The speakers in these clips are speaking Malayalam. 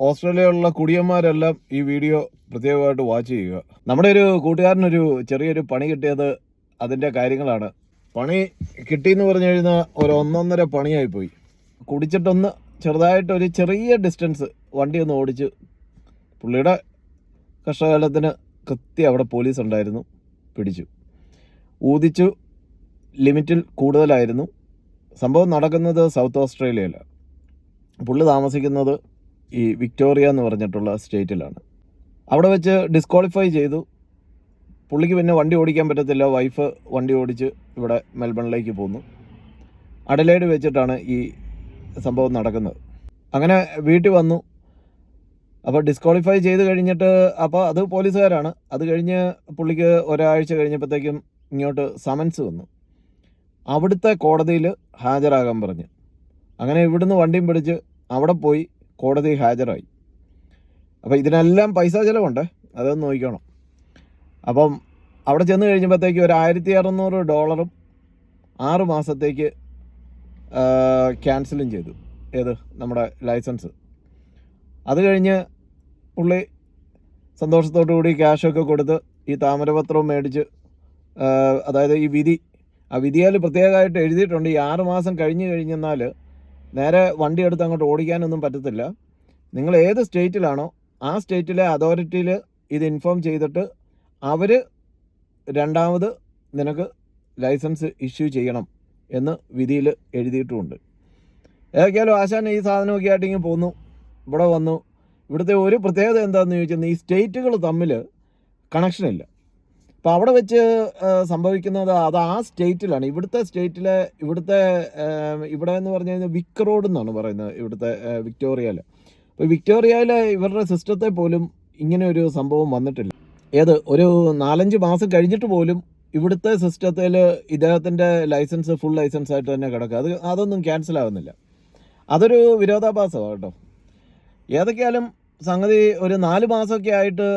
ഓസ്ട്രേലിയയിലുള്ള കുടിയന്മാരെല്ലാം ഈ വീഡിയോ പ്രത്യേകമായിട്ട് വാച്ച് ചെയ്യുക. നമ്മുടെ ഒരു കൂട്ടുകാരനൊരു ചെറിയൊരു പണി കിട്ടിയത് അതിന്റെ കാര്യങ്ങളാണ്. പണി കിട്ടിയെന്ന് പറഞ്ഞു കഴിഞ്ഞാൽ ഒരു ഒന്നൊന്നര പണിയായി പോയി കുടിച്ചിട്ടൊന്ന് ചെറുതായിട്ടൊരു ചെറിയ ഡിസ്റ്റൻസ് വണ്ടി ഒന്ന് ഓടിച്ച് പുള്ളിയുടെ കഷ്ടകാലത്തിന് കൃത്യം അവിടെ പോലീസ് ഉണ്ടായിരുന്നു പിടിച്ചു. ഊതിച്ചു ലിമിറ്റിൽ കൂടുതലായിരുന്നു. സംഭവം നടക്കുന്നത് സൗത്ത് ഓസ്ട്രേലിയയിലാണ് പുള്ളി താമസിക്കുന്നത് ഈ വിക്ടോറിയ എന്ന് പറഞ്ഞിട്ടുള്ള സ്റ്റേറ്റിലാണ്. അവിടെ വെച്ച് ഡിസ്ക്വാളിഫൈ ചെയ്തു. പുള്ളിക്ക് പിന്നെ വണ്ടി ഓടിക്കാൻ പറ്റത്തില്ല. വൈഫ് വണ്ടി ഓടിച്ച് ഇവിടെ മെൽബണിലേക്ക് പോന്നു. അഡലേഡ് വെച്ചിട്ടാണ് ഈ സംഭവം നടക്കുന്നത്. അങ്ങനെ വീട്ടിൽ വന്നു. അപ്പോൾ ഡിസ്ക്വാളിഫൈ ചെയ്ത് കഴിഞ്ഞിട്ട് അപ്പോൾ അത് പോലീസുകാരാണ്. അത് കഴിഞ്ഞ് പുള്ളിക്ക് ഒരാഴ്ച കഴിഞ്ഞപ്പോഴത്തേക്കും ഇങ്ങോട്ട് സമൻസ് വന്നു. അവിടുത്തെ കോടതിയിൽ ഹാജരാകാൻ പറഞ്ഞു. അങ്ങനെ ഇവിടുന്ന് വണ്ടിയും പിടിച്ച് അവിടെ പോയി. കോടതി ഹാജരായി. അപ്പോൾ ഇതിനെല്ലാം പൈസ ചിലവുണ്ട്. അതൊന്ന് നോക്കണം അപ്പം അവിടെ ചെന്ന് കഴിഞ്ഞപ്പോഴത്തേക്ക് ഒരു ആയിരത്തി അറുന്നൂറ് ഡോളറും ആറ് മാസത്തേക്ക് ക്യാൻസലും ചെയ്തു. ഏത്? നമ്മുടെ ലൈസൻസ്. അത് കഴിഞ്ഞ് പുള്ളി സന്തോഷത്തോടു കൂടി ക്യാഷൊക്കെ കൊടുത്ത് ഈ താമരപത്രവും മേടിച്ച് അതായത് ഈ വിധി ആ വിധിയാൽ പ്രത്യേകമായിട്ട് എഴുതിയിട്ടുണ്ട്. ഈ ആറ് മാസം കഴിഞ്ഞ് കഴിഞ്ഞെന്നാൽ നേരെ വണ്ടി എടുത്ത് അങ്ങോട്ട് ഓടിക്കാനൊന്നും പറ്റത്തില്ല. നിങ്ങൾ ഏത് സ്റ്റേറ്റിലാണോ ആ സ്റ്റേറ്റിലെ അതോറിറ്റിയിൽ ഇത് ഇൻഫോം ചെയ്തിട്ട് അവർ രണ്ടാമത് നിനക്ക് ലൈസൻസ് ഇഷ്യൂ ചെയ്യണം എന്ന് വിധിയിൽ എഴുതിയിട്ടുമുണ്ട്. ഏതൊക്കെയാലും ആശാൻ ഈ സാധനമൊക്കെ ആയിട്ട് ഇങ്ങനെ പോന്നു. ഇവിടെ വന്നു. ഇവിടുത്തെ ഒരു പ്രത്യേകത എന്താണെന്ന് ചോദിച്ചാൽ ഈ സ്റ്റേറ്റുകൾ തമ്മിൽ കണക്ഷനില്ല അപ്പോൾ അവിടെ വെച്ച് സംഭവിക്കുന്നത് അത് ആ സ്റ്റേറ്റിലാണ്. ഇവിടുത്തെ സ്റ്റേറ്റിലെ ഇവിടുത്തെ ഇവിടെ എന്ന് പറഞ്ഞു കഴിഞ്ഞാൽ വിക്ക് റോഡ് എന്നാണ് പറയുന്നത് ഇവിടുത്തെ വിക്ടോറിയയിൽ അപ്പോൾ വിക്ടോറിയയിലെ ഇവരുടെ സിസ്റ്റത്തെ പോലും ഇങ്ങനെ ഒരു സംഭവം വന്നിട്ടില്ല. ഏത് ഒരു നാലഞ്ച് മാസം കഴിഞ്ഞിട്ട് പോലും ഇവിടുത്തെ സിസ്റ്റത്തിൽ ഇദ്ദേഹത്തിന്റെ ലൈസൻസ് ഫുൾ ലൈസൻസ് ആയിട്ട് തന്നെ കിടക്കുക. അത് അതൊന്നും ക്യാൻസൽ ആവുന്നില്ല. അതൊരു വിരോധാഭാസമാണ് കേട്ടോ. ഏതൊക്കെയാലും സംഗതി ഒരു നാല് മാസമൊക്കെ ആയിട്ട്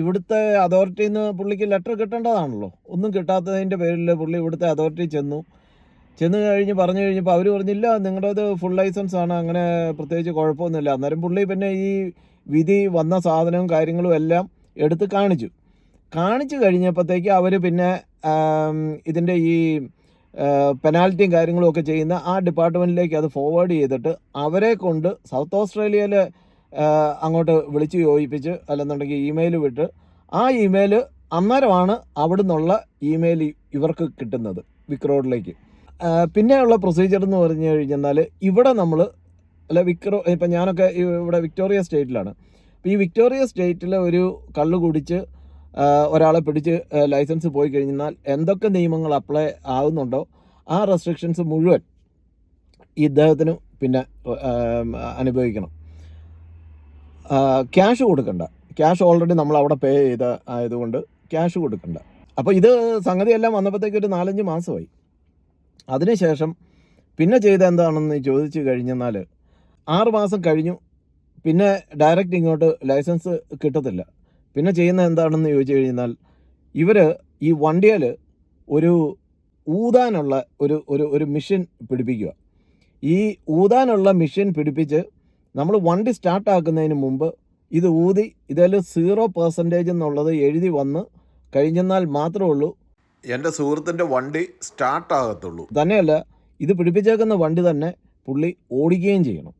ഇവിടുത്തെ അതോറിറ്റിയിൽ നിന്ന് പുള്ളിക്ക് ലെറ്റർ കിട്ടേണ്ടതാണല്ലോ. ഒന്നും കിട്ടാത്തതിന്റെ പേരിൽ പുള്ളി ഇവിടുത്തെ അതോറിറ്റി ചെന്നു. ചെന്ന് കഴിഞ്ഞ് പറഞ്ഞു കഴിഞ്ഞപ്പോൾ അവർ പറഞ്ഞില്ല നിങ്ങളുടേത് ഫുൾ ലൈസൻസ് ആണ് അങ്ങനെ പ്രത്യേകിച്ച് കുഴപ്പമൊന്നുമില്ല. അന്നേരം പുള്ളി പിന്നെ ഈ വിധി വന്ന സാധനവും കാര്യങ്ങളും എല്ലാം എടുത്ത് കാണിച്ചു. കാണിച്ചു കഴിഞ്ഞപ്പോഴത്തേക്ക് അവർ പിന്നെ ഇതിന്റെ ഈ പെനാൽറ്റിയും കാര്യങ്ങളും ഒക്കെ ചെയ്യുന്ന ആ ഡിപ്പാർട്ട്മെന്റിലേക്ക് അത് ഫോർവേഡ് ചെയ്തിട്ട് അവരെ കൊണ്ട് സൗത്ത് ഓസ്ട്രേലിയയിൽ അങ്ങോട്ട് വിളിച്ച് യോജിപ്പിച്ച് അല്ലെന്നുണ്ടെങ്കിൽ ഇമെയിൽ വിട്ട് ആ ഇമെയിൽ അന്നേരമാണ് അവിടെ നിന്നുള്ള ഇമെയിൽ ഇവർക്ക് കിട്ടുന്നത് വിക്രോഡിലേക്ക് പിന്നെയുള്ള പ്രൊസീജിയർ എന്ന് പറഞ്ഞു കഴിഞ്ഞാൽ ഇവിടെ നമ്മൾ അല്ല വിക്രോ ഇപ്പം ഞാനൊക്കെ ഇവിടെ വിക്ടോറിയ സ്റ്റേറ്റിലാണ്. ഈ വിക്ടോറിയ സ്റ്റേറ്റിൽ ഒരു കള്ള് കുടിച്ച് ഒരാളെ പിടിച്ച് ലൈസൻസ് പോയി കഴിഞ്ഞാൽ എന്തൊക്കെ നിയമങ്ങൾ അപ്ലൈ ആവുന്നുണ്ടോ ആ റെസ്ട്രിക്ഷൻസ് മുഴുവൻ ഈ ഇദ്ദേഹത്തിനും പിന്നെ അനുഭവിക്കണം. ക്യാഷ് കൊടുക്കണ്ട. ക്യാഷ് ഓൾറെഡി നമ്മൾ അവിടെ പേ ചെയ്ത ആയതുകൊണ്ട് ക്യാഷ് കൊടുക്കണ്ട. അപ്പോൾ ഇത് സംഗതിയെല്ലാം വന്നപ്പോഴത്തേക്ക് ഒരു നാലഞ്ച് മാസമായി. അതിനുശേഷം പിന്നെ ചെയ്ത എന്താണെന്ന് ചോദിച്ചു കഴിഞ്ഞെന്നാൽ ആറ് മാസം കഴിഞ്ഞു. പിന്നെ ഡയറക്റ്റ് ഇങ്ങോട്ട് ലൈസൻസ് കിട്ടത്തില്ല. പിന്നെ ചെയ്യുന്ന എന്താണെന്ന് ചോദിച്ചു കഴിഞ്ഞാൽ ഇവർ ഈ വണ്ടിയിൽ ഒരു ഊതാനുള്ള ഒരു ഒരു ഒരു മിഷൻ പിടിപ്പിക്കുക. ഈ ഊതാനുള്ള മിഷൻ പിടിപ്പിച്ച് നമ്മൾ വണ്ടി സ്റ്റാർട്ട് സ്റ്റാർട്ടാക്കുന്നതിന് മുമ്പ് ഇത് ഊതി ഇതിൽ സീറോ പെർസെന്റേജ് എന്നുള്ളത് എഴുതി വന്ന് കഴിഞ്ഞെന്നാൽ മാത്രമേ ഉള്ളൂ. എന്റെ സുഹൃത്തിന്റെ വണ്ടി സ്റ്റാർട്ടാകത്തുള്ളൂ തന്നെയല്ല ഇത് പിടിപ്പിച്ചേക്കുന്ന വണ്ടി തന്നെ പുള്ളി ഓടിക്കുകയും ചെയ്യണം.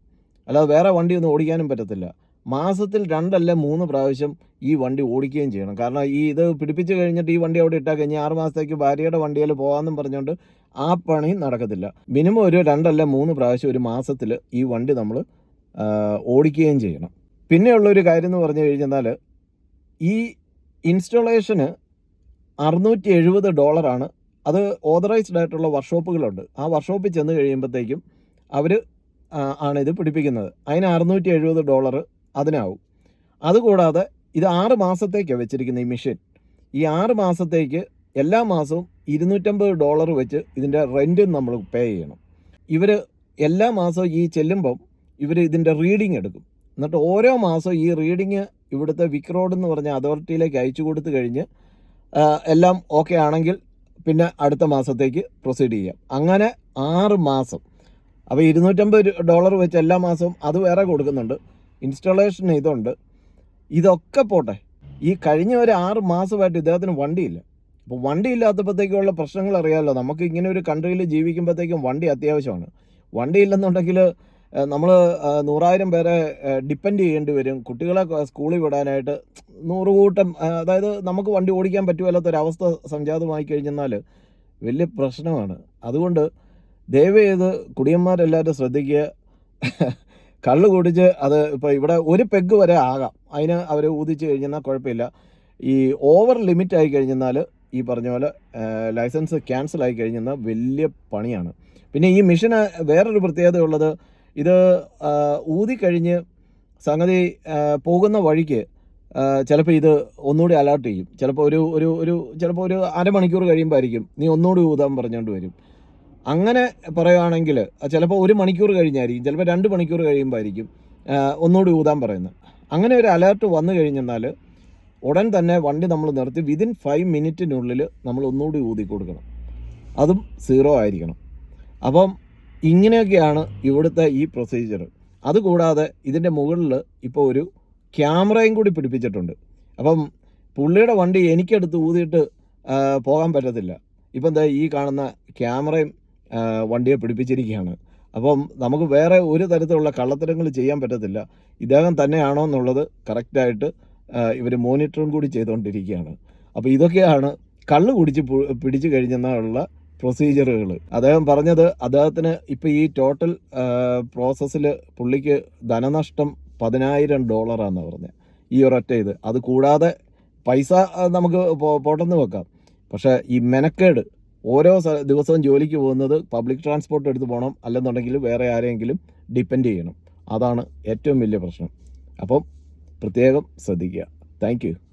അല്ലാതെ വേറെ വണ്ടി ഒന്നും ഓടിക്കാനും പറ്റത്തില്ല. മാസത്തിൽ രണ്ടല്ല മൂന്ന് പ്രാവശ്യം ഈ വണ്ടി ഓടിക്കുകയും ചെയ്യണം. കാരണം ഈ ഇത് പിടിപ്പിച്ച് കഴിഞ്ഞിട്ട് ഈ വണ്ടി അവിടെ ഇട്ടാൽ കഴിഞ്ഞാൽ ആറ് മാസത്തേക്ക് ഭാര്യയുടെ വണ്ടിയിൽ പോകാമെന്നും പറഞ്ഞുകൊണ്ട് ആ പണി നടക്കത്തില്ല. മിനിമം ഒരു രണ്ടല്ല മൂന്ന് പ്രാവശ്യം ഒരു മാസത്തിൽ ഈ വണ്ടി നമ്മൾ ഓടിക്കുകയും ചെയ്യണം. പിന്നെയുള്ള ഒരു കാര്യം എന്ന് പറഞ്ഞു കഴിഞ്ഞാൽ ഈ ഇൻസ്റ്റോളേഷന് അറുന്നൂറ്റി എഴുപത് ഡോളറാണ്. അത് ഓതറൈസ്ഡ് ആയിട്ടുള്ള വർക്ക്ഷോപ്പുകളുണ്ട്. ആ വർക്ക്ഷോപ്പിൽ ചെന്ന് കഴിയുമ്പോഴത്തേക്കും അവർ ആണ് ഇത് പിടിപ്പിക്കുന്നത്. അതിന് അറുന്നൂറ്റി എഴുപത് ഡോളർ അതിനാവും. അതുകൂടാതെ ഇത് ആറ് മാസത്തേക്കാണ് വെച്ചിരിക്കുന്നത് ഈ മെഷീൻ. ഈ ആറ് മാസത്തേക്ക് എല്ലാ മാസവും ഇരുന്നൂറ്റമ്പത് ഡോളർ വെച്ച് ഇതിന്റെ റെന്റും നമ്മൾ പേ ചെയ്യണം. ഇവർ എല്ലാ മാസവും ഈ ചെല്ലുമ്പം ഇവർ ഇതിന്റെ റീഡിംഗ് എടുക്കും. എന്നിട്ട് ഓരോ മാസവും ഈ റീഡിങ് ഇവിടുത്തെ വിക്രോഡ് എന്ന് പറഞ്ഞ അതോറിറ്റിയിലേക്ക് അയച്ചു കൊടുത്തു കഴിഞ്ഞ് എല്ലാം ഓക്കെ ആണെങ്കിൽ പിന്നെ അടുത്ത മാസത്തേക്ക് പ്രൊസീഡ് ചെയ്യാം. അങ്ങനെ ആറ് മാസം. അപ്പോൾ ഇരുന്നൂറ്റമ്പത് ഡോളർ വെച്ച് എല്ലാ മാസവും അത് വേറെ കൊടുക്കുന്നുണ്ട്. ഇൻസ്റ്റലേഷൻ ഇതുണ്ട്. ഇതൊക്കെ പോട്ടെ. ഈ കഴിഞ്ഞ ഒരു ആറ് മാസമായിട്ട് ഇദ്ദേഹത്തിന് വണ്ടിയില്ല. അപ്പോൾ വണ്ടി ഇല്ലാത്തപ്പോഴത്തേക്കുള്ള പ്രശ്നങ്ങൾ അറിയാമല്ലോ. നമുക്ക് ഇങ്ങനെ ഒരു കൺട്രിയിൽ ജീവിക്കുമ്പോഴത്തേക്കും വണ്ടി അത്യാവശ്യമാണ്. വണ്ടി ഇല്ലെന്നുണ്ടെങ്കിൽ നമ്മൾ നൂറായിരം പേരെ ഡിപ്പെൻഡ് ചെയ്യേണ്ടി വരും. കുട്ടികളെ സ്കൂളിൽ വിടാനായിട്ട് നൂറ് കൂട്ടം അതായത് നമുക്ക് വണ്ടി ഓടിക്കാൻ പറ്റുമല്ലാത്തൊരവസ്ഥ സംജാതമായി കഴിഞ്ഞെന്നാൽ വലിയ പ്രശ്നമാണ്. അതുകൊണ്ട് ദയവ് ചെയ്ത് കുടിയന്മാരെല്ലാവരും ശ്രദ്ധിക്കുക. കള്ള് കുടിച്ച് അത് ഇപ്പോൾ ഇവിടെ ഒരു പെഗ് വരെ ആകാം. അതിന് അവർ ഊതിച്ച് കഴിഞ്ഞെന്നാൽ കുഴപ്പമില്ല. ഈ ഓവർ ലിമിറ്റ് ആയി കഴിഞ്ഞെന്നാൽ ഈ പറഞ്ഞ പോലെ ലൈസൻസ് ക്യാൻസൽ ആയി കഴിഞ്ഞെന്നാൽ വലിയ പണിയാണ്. പിന്നെ ഈ മിഷന് വേറൊരു പ്രത്യേകത ഉള്ളത് ഇത് ഊതിക്കഴിഞ്ഞ് സംഗതി പോകുന്ന വഴിക്ക് ചിലപ്പോൾ ഇത് ഒന്നുകൂടി അലേർട്ട് ചെയ്യും. ചിലപ്പോൾ ഒരു ഒരു ഒരു ചിലപ്പോൾ ഒരു അരമണിക്കൂർ കഴിയുമ്പോൾ ആയിരിക്കും നീ ഒന്നുകൂടി ഊതാൻ പറഞ്ഞുകൊണ്ട് വരും. അങ്ങനെ പറയുകയാണെങ്കിൽ ചിലപ്പോൾ ഒരു മണിക്കൂർ കഴിഞ്ഞായിരിക്കും ചിലപ്പോൾ രണ്ട് മണിക്കൂർ കഴിയുമ്പോൾ ആയിരിക്കും ഒന്നുകൂടി ഊതാൻ പറയുന്നത്. അങ്ങനെ ഒരു അലേർട്ട് വന്നു കഴിഞ്ഞെന്നാൽ ഉടൻ തന്നെ വണ്ടി നമ്മൾ നിർത്തി വിതിൻ ഫൈവ് മിനിറ്റിനുള്ളിൽ നമ്മൾ ഒന്നുകൂടി ഊതി കൊടുക്കണം. അതും സീറോ ആയിരിക്കണം. അപ്പം ഇങ്ങനെയൊക്കെയാണ് ഇവിടുത്തെ ഈ പ്രൊസീജിയർ അതുകൂടാതെ ഇതിന്റെ മുകളിൽ ഇപ്പോൾ ഒരു ക്യാമറയും കൂടി പിടിപ്പിച്ചിട്ടുണ്ട്. അപ്പം പുള്ളിയുടെ വണ്ടി എനിക്കെടുത്ത് ഊതിയിട്ട് പോകാൻ പറ്റത്തില്ല. ഇപ്പം എന്താ ഈ കാണുന്ന ക്യാമറയും വണ്ടിയെ പിടിപ്പിച്ചിരിക്കുകയാണ്. അപ്പം നമുക്ക് വേറെ ഒരു തരത്തിലുള്ള കള്ളത്തരങ്ങൾ ചെയ്യാൻ പറ്റത്തില്ല. ഇദ്ദേഹം തന്നെയാണോ എന്നുള്ളത് കറക്റ്റായിട്ട് ഇവർ മോണിറ്ററും കൂടി ചെയ്തുകൊണ്ടിരിക്കുകയാണ് അപ്പോൾ ഇതൊക്കെയാണ് കള്ള് കുടിച്ച് പിടിച്ചു കഴിഞ്ഞെന്നുള്ള പ്രൊസീജിയറുകൾ അദ്ദേഹം പറഞ്ഞത് അദ്ദേഹത്തിന് ഇപ്പോൾ ഈ ടോട്ടൽ പ്രോസസ്സിൽ പുള്ളിക്ക് ധനനഷ്ടം പതിനായിരം ഡോളറാണെന്ന് പറഞ്ഞത് ഈ ഒരൊറ്റ ഇത് അത് കൂടാതെ പൈസ നമുക്ക് പോട്ടെന്ന് വെക്കാം. പക്ഷേ ഈ മെനക്കേട് ഓരോ ദിവസവും ജോലിക്ക് പോകുന്നത് പബ്ലിക് ട്രാൻസ്പോർട്ട് എടുത്ത് പോകണം അല്ലെന്നുണ്ടെങ്കിൽ വേറെ ആരെങ്കിലും ഡിപ്പെൻഡ് ചെയ്യണം. അതാണ് ഏറ്റവും വലിയ പ്രശ്നം. അപ്പം പ്രത്യേകം ശ്രദ്ധിക്കുക. താങ്ക്